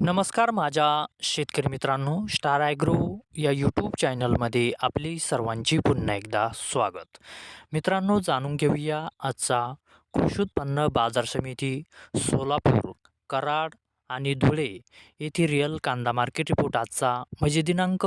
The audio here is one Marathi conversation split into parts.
नमस्कार माझ्या शेतकरी मित्रांनो स्टार ॲग्रो या यूट्यूब चॅनलमध्ये आपली सर्वांची पुन्हा एकदा स्वागत. मित्रांनो जाणून घेऊया आजचा कृषी उत्पन्न बाजार समिती सोलापूर कराड आणि धुळे येथे रिअल कांदा मार्केट रिपोर्ट आजचा म्हणजे दिनांक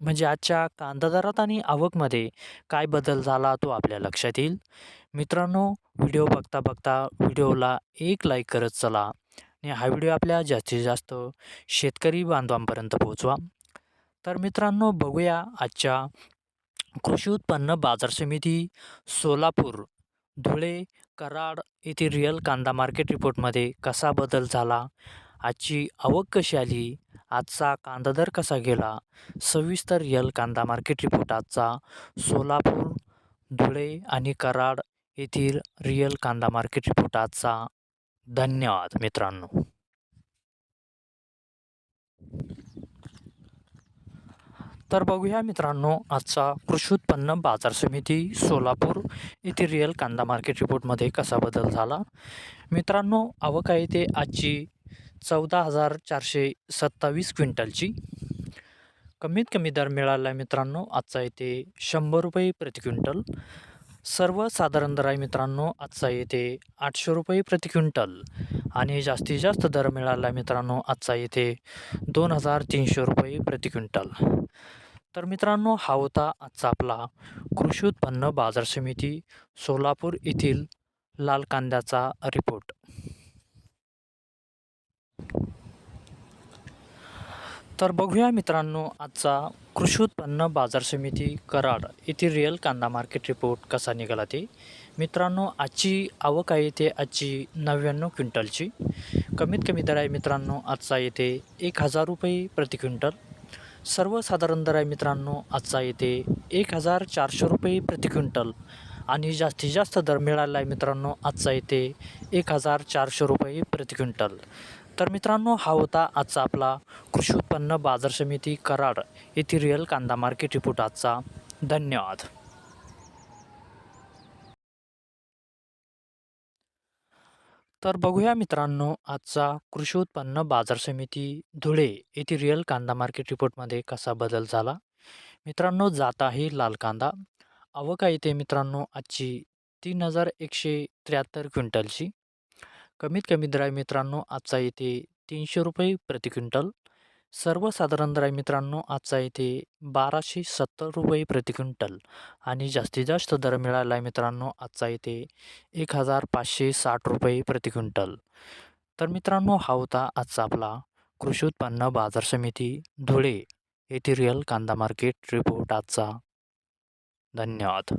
म्हणजे आजच्या कांदा दरात आणि आवकमध्ये काय बदल झाला तो आपल्या लक्षात येईल? मित्रांनो व्हिडिओ बघता बघता व्हिडिओला एक लाईक करत चला आणि हा व्हिडिओ आपल्या जास्तीत जास्त शेतकरी बांधवांपर्यंत पोहोचवा. तर मित्रांनो बघूया आजच्या कृषी उत्पन्न बाजार समिती सोलापूर धुळे कराड येथील रिअल कांदा मार्केट रिपोर्टमध्ये कसा बदल झाला? आजची आवक कशी आली? आजचा कांदा दर कसा गेला? सविस्तर यल कांदा मार्केट रिपोर्ट. आजचा सोलापूर धुळे आणि कराड येथील रिअल कांदा मार्केट रिपोर्ट. आजचा धन्यवाद मित्रांनो. तर बघूया मित्रांनो आजचा कृषी उत्पन्न बाजार समिती सोलापूर येथील रिअल कांदा मार्केट रिपोर्टमध्ये कसा बदल झाला? मित्रांनो आवक आहे ते आजची चौदा हजार चारशे सत्तावीस क्विंटलची. कमीत कमी दर मिळाला आहे मित्रांनो आजचा येते शंभर रुपये प्रति क्विंटल. सर्वसाधारण दर आहे मित्रांनो आजचा येते आठशे रुपये प्रति क्विंटल. आणि जास्तीत जास्त दर मिळाला आहे मित्रांनो आजचा येथे दोन हजार तीनशे रुपये प्रति क्विंटल. तर मित्रांनो हा होता आजचा आपला कृषी उत्पन्न बाजार समिती सोलापूर येथील लाल कांद्याचा रिपोर्ट तर बघूया मित्रांनो आजचा कृषी उत्पन्न बाजार समिती कराड येथील रिअल कांदा मार्केट रिपोर्ट कसा निघाला ते. मित्रांनो आजची आवक आहे ते आजची नव्याण्णव क्विंटलची. कमीत कमी दर आहे मित्रांनो आजचा येते एक हजार रुपये प्रति क्विंटल. सर्वसाधारण दर आहे मित्रांनो आजचा येते एक हजार चारशे रुपये प्रति क्विंटल. आणि जास्तीत जास्त दर मिळाला आहे मित्रांनो आजचा येते एक हजार चारशे रुपये प्रति क्विंटल. तर मित्रांनो हा होता आजचा आपला कृषी उत्पन्न बाजार समिती कराड येथील रिअल कांदा मार्केट रिपोर्ट आजचा. धन्यवाद. तर बघूया मित्रांनो आजचा कृषी उत्पन्न बाजार समिती धुळे येथील रिअल कांदा मार्केट रिपोर्टमध्ये कसा बदल झाला? मित्रांनो जात आहे लाल कांदा. आवक आहे ते मित्रांनो आजची तीन हजार एकशे त्र्याहत्तर क्विंटलची. कमीत कमी दर आहे मित्रांनो आजचा येते तीनशे रुपये प्रति क्विंटल. सर्वसाधारण दर आहे मित्रांनो आजचा येथे बाराशे सत्तर रुपये प्रति क्विंटल. आणि जास्तीत जास्त दर मिळाला आहे मित्रांनो आजचा येथे एक हजार पाचशे साठ रुपये प्रति क्विंटल. तर मित्रांनो हा होता आजचा आपला कृषी उत्पन्न बाजार समिती धुळे येथे रिअल कांदा मार्केट रिपोर्ट आजचा. धन्यवाद.